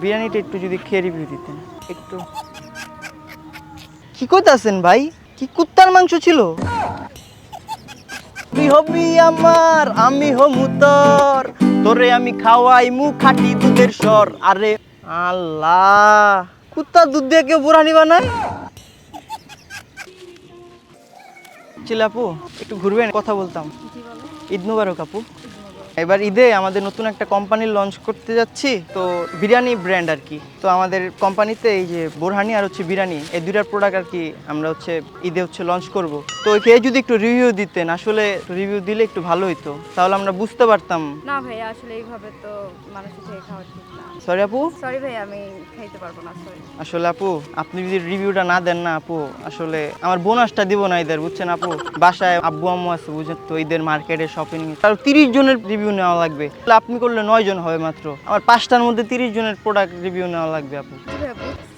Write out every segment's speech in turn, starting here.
বিরিয়ানিটা একটু যদি খেয়ে রিভিউ দিতেন। একটু। কি করতেছেন ভাই? কি কুত্তার মাংস ছিল? তুই হবি আমার আমি হমু তোর। তোরে আমি খাওয়াই মু খাটি দুধের স্বর। আরে আল্লাহ কুত্তার দুধ দিয়ে কেউ বুড়ানি বানায়? চিলাপু একটু ঘুরবেন কথা বলতাম। ঈদ মুবারক আপু। এবার ঈদে আমাদের নতুন একটা কোম্পানি লঞ্চ করতে যাচ্ছি তো বিরিয়ানি ব্র্যান্ড আর কি। তো আমাদের কোম্পানিতে এই যে বোরহানি আর হচ্ছে বিরিয়ানি এই দুইটার প্রোডাক্ট আর কি আমরা হচ্ছে ঈদে হচ্ছে লঞ্চ করব। তো কে যদি একটু রিভিউ দিতেন আসলে রিভিউ দিলে একটু ভালো হতো তাহলে আমরা বুঝতে পারতাম। না ভাই আসলে এইভাবে তো মানুষের থেকে খাওয়া ঠিক না। সরি আপু? সরি ভাই আমি খাইতে পারব না সরি আসলে আপু আপনি যদি রিভিউটা না দেন না আপু আসলে আমার বোনাসটা দিব না ঈদের বুঝছেন আপু? বাসায় আব্বু আম্মু আছে বুঝছেন তো ঈদের মার্কেটে শপিং তার তিরিশ জনের রিভিউ নেওয়া লাগবে। তাহলে আপনি করলে নয় জন হবে মাত্র। আমার পাঁচটার মধ্যে তিরিশ জনের প্রোডাক্ট রিভিউ নেওয়া লাগবে আপু।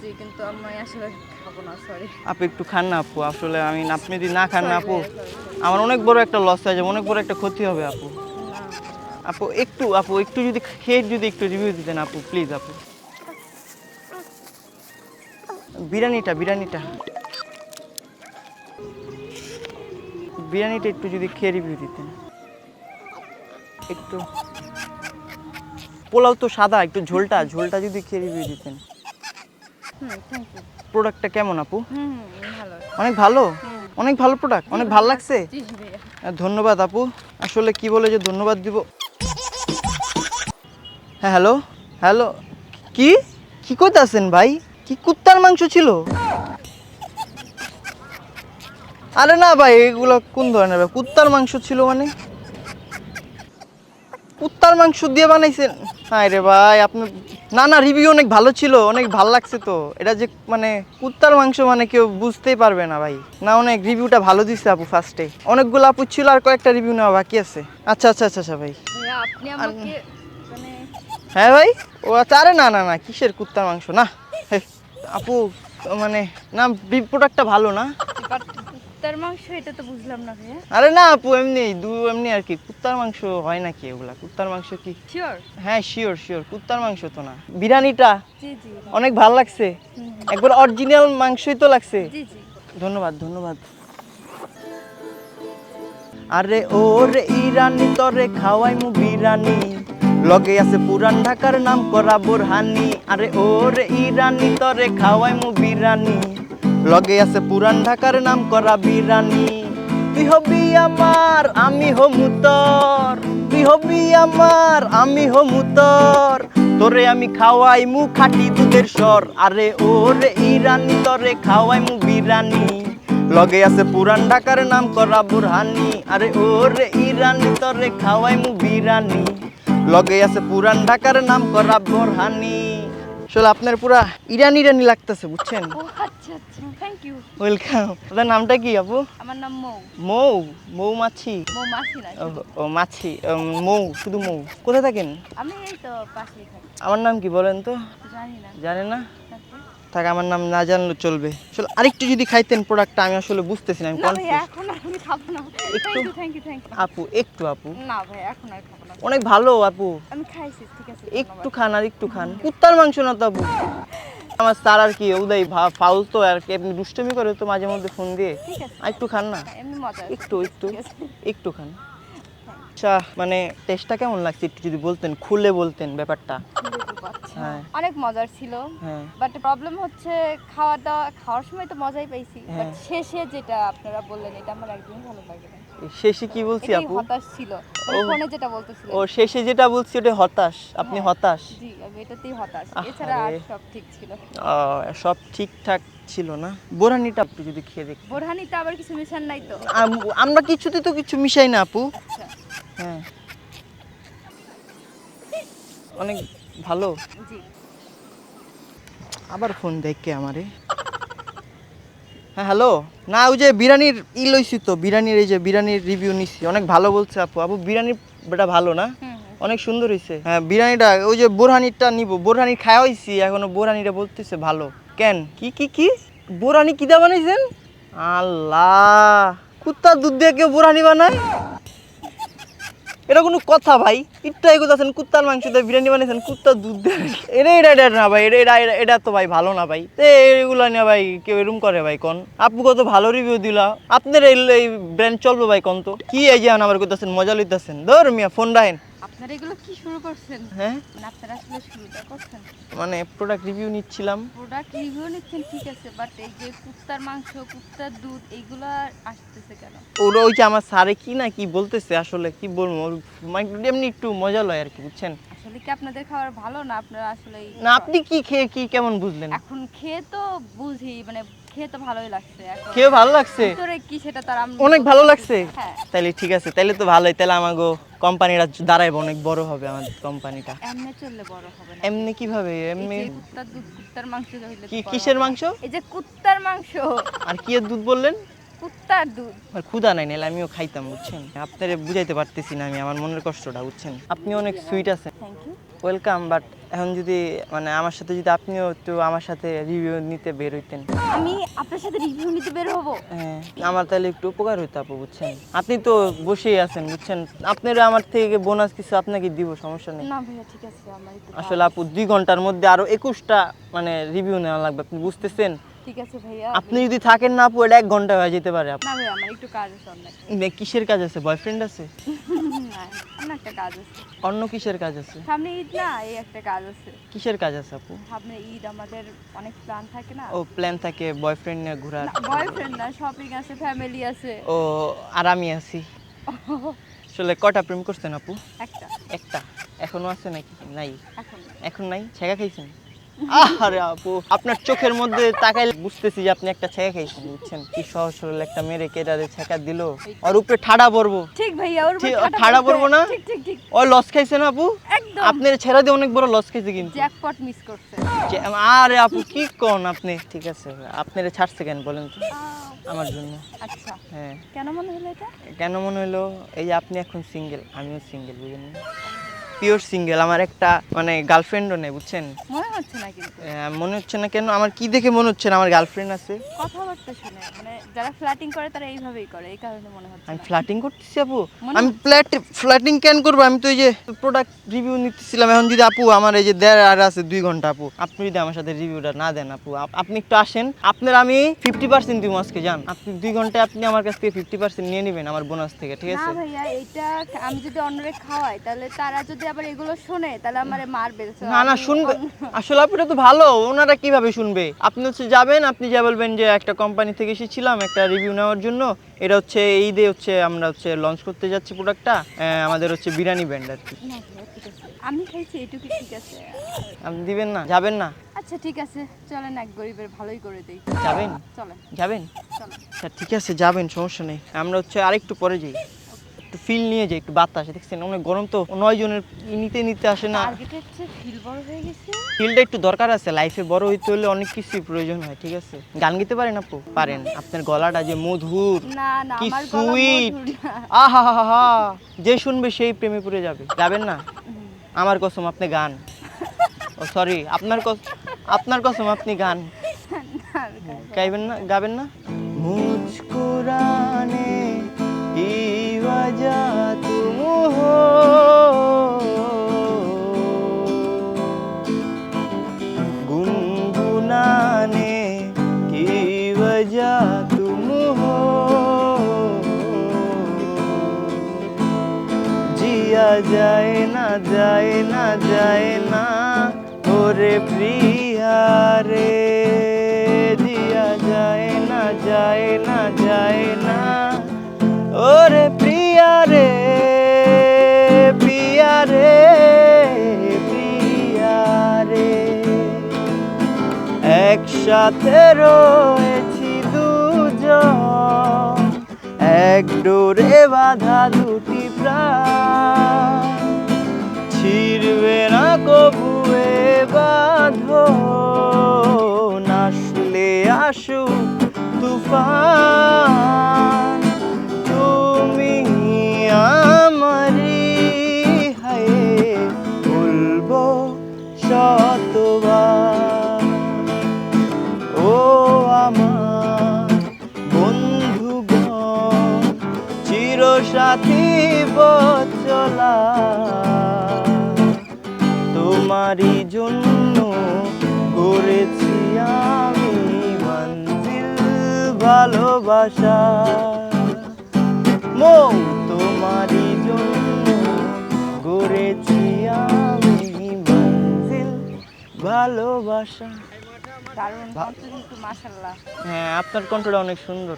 জি কিন্তু আমি আসলে খাব না সরি আপু একটু খান না আপু। আসলে আমি আপনি যদি না খান না আপু আমার অনেক বড় একটা লস হয়ে যাবে অনেক বড় একটা ক্ষতি হবে আপু। আপু একটু আপু একটু যদি খেয়ে যদি একটু রিভিউ দিতেন আপু প্লিজ আপু। বিরিয়ানিটা বিরিয়ানিটা। বিরিয়ানিটা একটু যদি খেয়ে রিভিউ দিতেন। একটু। পোলাও তো সাদা একটু ঝোলটা ঝোলটা যদি খেয়ে রিভিউ দিতেন। প্রোডাক্টটা কেমন আপু? অনেক ভালো? অনেক ভালো প্রোডাক্ট অনেক ভালো লাগছে? ধন্যবাদ আপু। আসলে কি বলে যে ধন্যবাদ দিব? হ্যাঁ হ্যালো হ্যালো কি? কি করতে আছেন ভাই? কি কুত্তার মাংস ছিল? আরে না ভাই এগুলো কোন ধরনের ভাই? কুত্তার মাংস ছিল মানে? কুত্তার মাংস দিয়ে বানাইছেন? হ্যাঁ রে ভাই আপনি না না রিভিউ অনেক ভালো ছিল অনেক ভালো লাগছে তো। এটা যে মানে কুত্তার মাংস মানে কেউ বুঝতেই পারবে না ভাই। না অনেক রিভিউটা ভালো দিছে আপু ফার্স্টে অনেকগুলো আপু ছিল আর কয়েকটা রিভিউ নেওয়া বাকি আছে। আচ্ছা আচ্ছা আচ্ছা আচ্ছা ভাই। মানে হ্যাঁ ভাই ও আচ্ছা আরে না না না কিসের কুত্তার মাংস? না হে, আপু মানে না প্রোডাক্টটা ভালো না। কুত্তার মাংস এটা তো বুঝলাম না ভাইয়া। আরে না আপু এমনি দু এমনি আর কি। কুত্তার মাংস হয় নাকি এগুলা? কুত্তার মাংস কি? শিওর হ্যাঁ শিওর শিওর কুত্তার মাংস তো না। বিরিয়ানিটা? জি জি। অনেক ভালো লাগছে। একবার অরিজিনাল মাংসই তো লাগছে। জি জি। ধন্যবাদ ধন্যবাদ। আরে ও রে ইরানি তরে খাওয়াই মু বিরানি লগে আছে পুরান ঢাকার নাম করা বোরহানি। আরে ও রে ইরানি তরে খাওয়াই মু বিরানি লগে আছে পুরান ঢাকার নাম করা বিরানি। তুই হবি আমার, আমি হমু তোর। তুই হবি আমার, আমি হমু তোর। আমি খাওয়াই মু খাটি দুধের স্বর। আরে ও রে ইরানি, তরে খাওয়াই মু বিরানি। লগে আছে পুরান ঢাকার নাম করা বুরহানি। আরে ও রে ইরানি, তরে খাওয়াই মু বিরানি। লগে আছে পুরান ঢাকার নাম করা বোরহানি। আসলে আপনার পুরা ইরানি ইরানি লাগতেছে বুঝছেন? আচ্ছা আচ্ছা। থ্যাংক ইউ ওয়েলকাম আপনার নামটা কি আপু? আমার নাম মৌ। মৌ মৌ মাছি না ও, মাছি মৌ শুধু মৌ। কোথায় থাকেন? আমি এই তো পাশেই থাকি। আমার নাম কি বলেন তো? জানি না। জানেন না? থাক আমার নাম না জানলে চলবে। আসলে আরেকটু যদি খাইতেন প্রোডাক্টটা আমি আসলে বুঝতেছি না আমি না এখন আমি খাব না। একটু? থ্যাংক ইউ থ্যাংক ইউ আপু একটু আপু। না ভাই এখন আর খাব না। অনেক ভালো আপু। আমি খাইছি ঠিক আছে একটু খান আর একটু খান। কুত্তার মাংস না তো আপু। আমার স্যার আর কি উদয় ফাউল তো আর কি আপনি দুষ্টমি করে তো মাঝে মধ্যে ফোন দিয়ে। একটু খান না। একটু একটু একটু খান। আচ্ছা মানে টেস্টটা কেমন লাগছে একটু যদি বলতেন খুলে বলতেন ব্যাপারটা। আচ্ছা। হ্যাঁ। অনেক মজার ছিল। হ্যাঁ। বাট প্রবলেম হচ্ছে খাওয়া দাওয়া খাওয়ার সময় তো মজাই পাইছি। বাট হ্যাঁ। শেষে যেটা আপনারা বললেন এটা আমার একদমই ভালো লাগে না। শেষে কি বলছি আপু? হতাশ ছিল। ফোনে যেটা বলতেছিলেন। ও শেষে যেটা বলছি ওটা হতাশ। আপনি হ্যাঁ। হতাশ? জি আমি এটাতেই হতাশ। এছাড়া আর সব ঠিক ছিল। সব ঠিকঠাক ছিল না? বোরানিটা একটু যদি খেয়ে দেখ। বোরহানিতে আবার কিছু মিশান নাই তো? আমরা কিছুতে তো কিছু মিশাই না আপু। আচ্ছা। হ্যাঁ। অনেক ভালো? আবার ফোন দেখে আমারে? হ্যাঁ হ্যালো। না ওই যে বিরিয়ানির ই লইছি তো বিরিয়ানির এই যে বিরিয়ানির রিভিউ নিছি। অনেক ভালো বলছে আপু। আপু বিরিয়ানি বেটা ভালো না। অনেক সুন্দর হয়েছে হ্যাঁ বিরিয়ানিটা ওই যে বোরহানিটা নিব। বোরহানি খাওয়া হয়েছি এখনও বোরহানিটা বলতেছে ভালো। কেন? কি কি কি? বোরহানি কিদা বানাইছেন? আল্লাহ! কুত্তার দুধ দিয়ে কেউ বোরহানি বানায়? এটা কোনো কথা ভাই। একটু এগুলো আছেন কুত্তার মাংস দিয়ে বিরিয়ানি বানিয়েছেন, কুত্তার দুধ দেয়। এটা এটা এটা না ভাই, এটা এটা তো ভাই ভালো না ভাই। এগুলো নিয়ে ভাই কেউ এরম করে ভাই কন? আপু কত ভালো রিভিউ দিলা। আপনার এই ব্র্যান্ড চলবে ভাই কন তো? কি এই যে আমার করতেছেন? মজা লইতেছেন। ধর মিয়া ফোন রাখেন। আপনারা এগুলো কি শুরু করছেন? হ্যাঁ? মানে আপনারা আসলে শুরুটা করছেন? মানে প্রোডাক্ট রিভিউ নিচ্ছিলাম। প্রোডাক্ট রিভিউ নিচ্ছেন ঠিক আছে বাট এই যে কুত্তার মাংস কুত্তার দুধ এইগুলা আসতেছে কেন? ওরা ওই যে আমার স্যারে কি না কি বলতেছে আসলে কি বলব? মানে এমনি একটু মজা লয় আর কি বুঝছেন? আসলে কি আপনাদের খাবার ভালো না আপনারা আসলে না আপনি কি খেয়ে কি কেমন বুঝলেন? এখন খেয়ে তো বুঝি মানে খেয়ে তো ভালোই লাগছে। খেয়ে ভালো লাগছে? ভিতরে কি সেটা তার অনেক ভালো লাগছে? হ্যাঁ। তাইলে ঠিক আছে তাইলে তো ভালোই তাহলে আমাগো কোম্পানিটা দাঁড়াইব অনেক বড় হবে আমাদের কোম্পানিটা। এমনি চললে বড় হবে না। এমনি কীভাবে? এমনি কুত্তার দুধ কুত্তার মাংস কি কিসের মাংস? এই যে কুত্তার মাংস। আর কি দুধ বললেন? কুত্তার দুধ। আর ক্ষুধা নাই নাহলে আমিও খাইতাম বুঝছেন? আপনারে বুঝাইতে পারতেছি না আমি আমার মনের কষ্টটা বুঝছেন? আপনি অনেক সুইট আছেন। থ্যাংক ইউ ওয়েলকাম বাট এখন যদি মানে আমার সাথে যদি আপনিও একটু আমার সাথে রিভিউ নিতে বের হইতেন। আমি আপনার সাথে রিভিউ নিতে বের হব? হ্যাঁ, আমার তাহলে একটু উপকার হইতো আপু বুঝছেন? আপনি তো বসেই আছেন বুঝছেন? আপনারা আমার থেকে বোনাস কিছু আপনাকে দিব সমস্যা নেই। না ভাইয়া ঠিক আছে আমার একটু আসলে আপু দুই ঘণ্টার মধ্যে আরও একুশটা মানে রিভিউ নেওয়া লাগবে আপনি বুঝতেছেন? ঠিক আছে ভাইয়া। আপনি যদি থাকেন না আপু এটা এক ঘণ্টা হয়ে যেতে পারে না ভাইয়া আমার একটু কাজ আছে। অন্য। কিসের কাজ আছে? বয়ফ্রেন্ড আছে? না একটা কাজ আছে। অন্য কিসের কাজ আছে? সামনে ঈদ না এই একটা কাজ আছে। কিসের কাজ আছে আপু? সামনে ঈদ আমাদের অনেক প্ল্যান থাকে না। ও প্ল্যান থাকে বয়ফ্রেন্ড নিয়ে ঘোরার। বয়ফ্রেন্ড না শপিং আছে ফ্যামিলি আছে। ও আর আমি আছি। আসলে কটা প্রেম করছেন আপু? একটা। একটা। এখনও আছে নাকি? নাই? এখন। এখন নাই? ছেঁকা খাইছেন? আরে আপু আপনার চোখের মধ্যে তাকাইলে বুঝতেছি যে আপনি একটা ছেঁকা খাইছেন বুঝছেন? কি সহজ সরল একটা মেরে কেটারে ছেঁকা দিল? ওর উপরে ঠাডা পড়ব ঠিক ভাইয়া ওর ঠাডা পড়বে। না? ঠিক ঠিক ঠিক। ও লস খাইছেন আপু? একদম। আপনার ছেড়া দিয়ে অনেক বড় লস খাইছে কিন্তু। জ্যাকপট মিস করছে। আরে আপু কি কোন আপনি? ঠিক আছে আপনারা ছাড়ছে কেন বলেন তো? আমার জন্য। আচ্ছা। হ্যাঁ। কেন মনে হলো এটা? কেন মনে হলো? এই যে আপনি এখন সিঙ্গেল আমিও সিঙ্গেল বুঝলেন পিওর সিঙ্গেল আমার একটা মানে গার্লফ্রেন্ডও নেই বুঝছেন? মনে হচ্ছে না কিন্তু। মনে হচ্ছে না কেন? আমার কি দেখে মনে হচ্ছে না আমার গার্লফ্রেন্ড আছে? কথাবার্তা শুনে মানে যারা ফ্ল্যাটিং করে তারা এইভাবেই করে এই কারণে মনে হচ্ছে আমি ফ্ল্যাটিং করতেছি আপু। আমি ফ্ল্যাট ফ্ল্যাটিং কেন করব? আমি তো এই যে প্রোডাক্ট রিভিউ নিতেছিলাম এখন যদি আপু আমার এই যে দেড় আর আছে দুই ঘণ্টা আপু আপনি যদি আমার সাথে রিভিউটা না দেন আপু আপনি একটু আসেন। আপনার আমি ফিফটি পার্সেন্ট দিব আজকে যান আপনি দুই ঘন্টায় আপনি আমার কাছ থেকে ফিফটি পার্সেন্ট নিয়ে নেবেন আমার বোনাস থেকে ঠিক না আছে? ভাইয়া এটা আমি যদি অন্যরে খাওয়াই তাহলে তারা যদি আবার এগুলো শোনে তাহলে আমারে মারবে। না না শুনবে। আসলে আপু এটা তো ভালো ওনারা কীভাবে শুনবে? আপনি হচ্ছে যাবেন আপনি যা বলবেন যে একটা কোম্পানি থেকে এসেছিলাম একটা রিভিউ নেওয়ার জন্য এটা হচ্ছে এই দিয়ে হচ্ছে আমরা হচ্ছে লঞ্চ করতে যাচ্ছি প্রোডাক্টটা আমাদের হচ্ছে বিরিয়ানি ব্র্যান্ড আর কি। আমি খাইছি এটুকু ঠিক আছে। আপনি দিবেন না যাবেন না। আচ্ছা ঠিক আছে। চলেন এক গরিবের ভালোই করে দেই। যাবেন? চলেন। যাবেন? আচ্ছা ঠিক আছে যাবেন সমস্যা নেই। আমরা হচ্ছে আরেকটু পরে যাই। একটু ফিল নিয়ে যাই একটু বাতাস দেখছেন? অনেক গরম তো নয় জনের নিতে নিতে আসে না। হয়ে ফিলটা একটু দরকার আছে লাইফে বড় হইতে হলে অনেক কিছুই প্রয়োজন হয় ঠিক আছে? গান গাইতে পারেন আপু? পারেন। আপনার গলাটা যে মধুর না না কি সুইট আহা হা হা যে শুনবে সেই প্রেমে পড়ে যাবে। যাবেন না? আমার কসম আপনি গান। ও সরি আপনার কস আপনার কসম আপনি গান। গাইবেন না? গাবেন না? মুঝকো রানে কি वजह तुम हो गुनगुनाने की वजह तुम हो जिया जाए ना जाए ना जाए ना ওরে প্রিয়া রে জিয়া যায় না যায় না যায় না ওরে রে প্রিয়া রে। একসাথে রয়েছি দুজন, এক ডোরে বাঁধা দুটি প্রাণ। ছিড়বে না কবুয়ে বাঁধো নাসলে আসু তুফান। জন্য করেছি আমি মঞ্জিল ভালোবাসা। মো তোমারি জন্য গড়েছি আমি মঞ্জিল ভালোবাসা। হ্যাঁ আপনার কণ্ঠটা অনেক সুন্দর।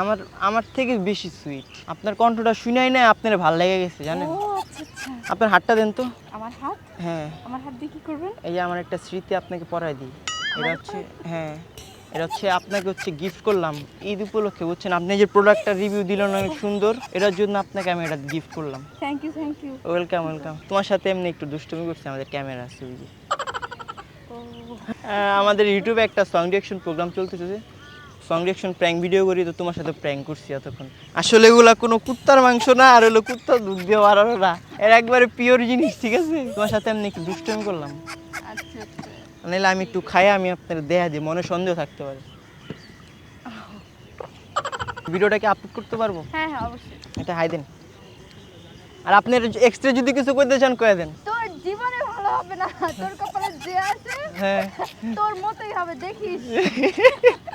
আমার আমার থেকে বেশি সুইট আপনার কণ্ঠটা শুনাই না আপনার ভালো লেগে গেছে জানেন? আপনার হাতটা দেন তো। আমার হাত? হ্যাঁ। আমার হাত দিয়ে কি করবেন? এই যে আমার একটা স্মৃতি আপনাকে পড়াই দিই। এটা হচ্ছে হ্যাঁ। এটা হচ্ছে আপনাকে হচ্ছে গিফট করলাম। ঈদ উপলক্ষে বুঝছেন? আপনি যে প্রোডাক্টটা রিভিউ দিলেন অনেক সুন্দর। এটার জন্য আপনাকে আমি এটা গিফট করলাম। Thank you thank you welcome welcome তোমার সাথে এমনি একটু দুষ্টুমি করছি আমাদের ক্যামেরা আছে আমাদের ইউটিউবে একটা সং ডিরেকশন প্রোগ্রাম চলতেছে সং ডিরেকশন প্র্যাঙ্ক ভিডিও করি তো তোমার সাথে প্র্যাঙ্ক করছি এতক্ষণ। আসলে এগুলা কোনো কুত্তার মাংস না আর হলো কুত্তার দুধ দিয়ে বাড়ানো না। এর একবারে পিওর জিনিস ঠিক আছে? তোমার সাথে আমি একটু দুষ্টুমি করলাম। আচ্ছা আচ্ছা। নাহলে আমি একটু খাই আমি আপনার দেয়া দিই মনে সন্দেহ থাকতে পারে। ভিডিওটাকে আপলোড করতে পারব? হ্যাঁ হ্যাঁ অবশ্যই। এটা হাই দেন। আর আপনার এক্সট্রা যদি কিছু করতে চান কয়ে দেন। তোর জীবনে ভালো হবে না তোর কপালে যে আছে হ্যাঁ। তোর মতোই হবে দেখিস।